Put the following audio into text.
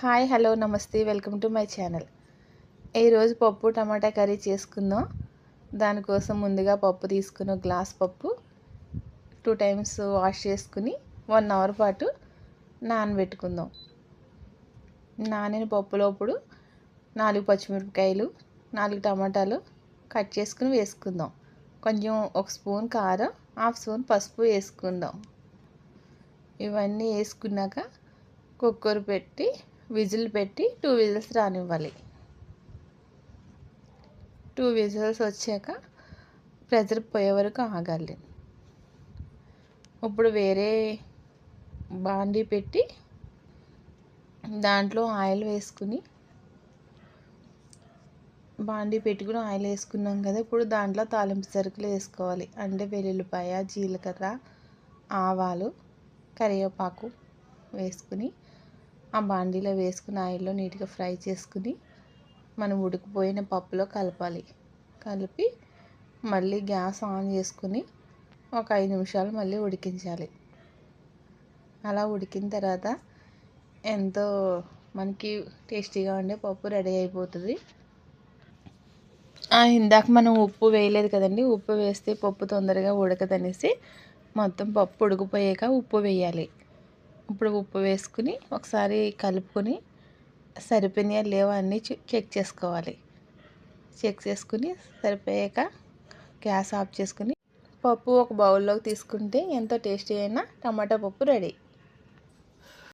Hi hello నమస్తే welcome to my channel. ఈరోజు పప్పు టమాటా కర్రీ చేసుకుందాం. దానికోసం ముందుగా పప్పు తీసుకుని గ్లాస్ పప్పు టూ టైమ్స్ వాష్ చేసుకుని వన్ అవర్ పాటు నానబెట్టుకుందాం. నానిన పప్పులోప్పుడు నాలుగు పచ్చిమిరపకాయలు నాలుగు టమాటాలు కట్ చేసుకుని వేసుకుందాం. కొంచెం ఒక స్పూన్ కారం హాఫ్ స్పూన్ పసుపు వేసుకుందాం. ఇవన్నీ వేసుకున్నాక కుక్కర్ పెట్టి విజిల్ పెట్టి టూ విజిల్స్ రానివ్వాలి. టూ విజిల్స్ వచ్చాక ప్రెజర్ పోయే వరకు ఆగాలి. ఇప్పుడు వేరే బాండీ పెట్టి దాంట్లో ఆయిల్ వేసుకుని బాండీ పెట్టుకుని ఆయిల్ వేసుకున్నాం కదా ఇప్పుడు దాంట్లో తాలింపు సరుకులు వేసుకోవాలి. అంటే వెల్లుల్లిపాయ జీలకర్ర ఆవాలు కరివేపాకు వేసుకుని ఆ బాండీలో వేసుకుని ఆయిల్లో నీట్గా ఫ్రై చేసుకుని మనం ఉడికిపోయిన పప్పులో కలపాలి. కలిపి మళ్ళీ గ్యాస్ ఆన్ చేసుకుని ఒక ఐదు నిమిషాలు మళ్ళీ ఉడికించాలి. అలా ఉడికిన తర్వాత ఎంతో మనకి టేస్టీగా ఉండే పప్పు రెడీ అయిపోతుంది. ఇందాక మనం ఉప్పు వేయలేదు కదండి. ఉప్పు వేస్తే పప్పు తొందరగా ఉడకదనేసి మొత్తం పప్పు ఉడికిపోయాక ఉప్పు వేయాలి. ఇప్పుడు ఉప్పు వేసుకుని ఒకసారి కలుపుకొని సరిపోయినాయా లేవా అన్నీ చెక్ చేసుకోవాలి. చెక్ చేసుకుని సరిపోయాక గ్యాస్ ఆఫ్ చేసుకుని పప్పు ఒక బౌల్లోకి తీసుకుంటే ఎంతో టేస్టీ అయిన టమాటా పప్పు రెడీ.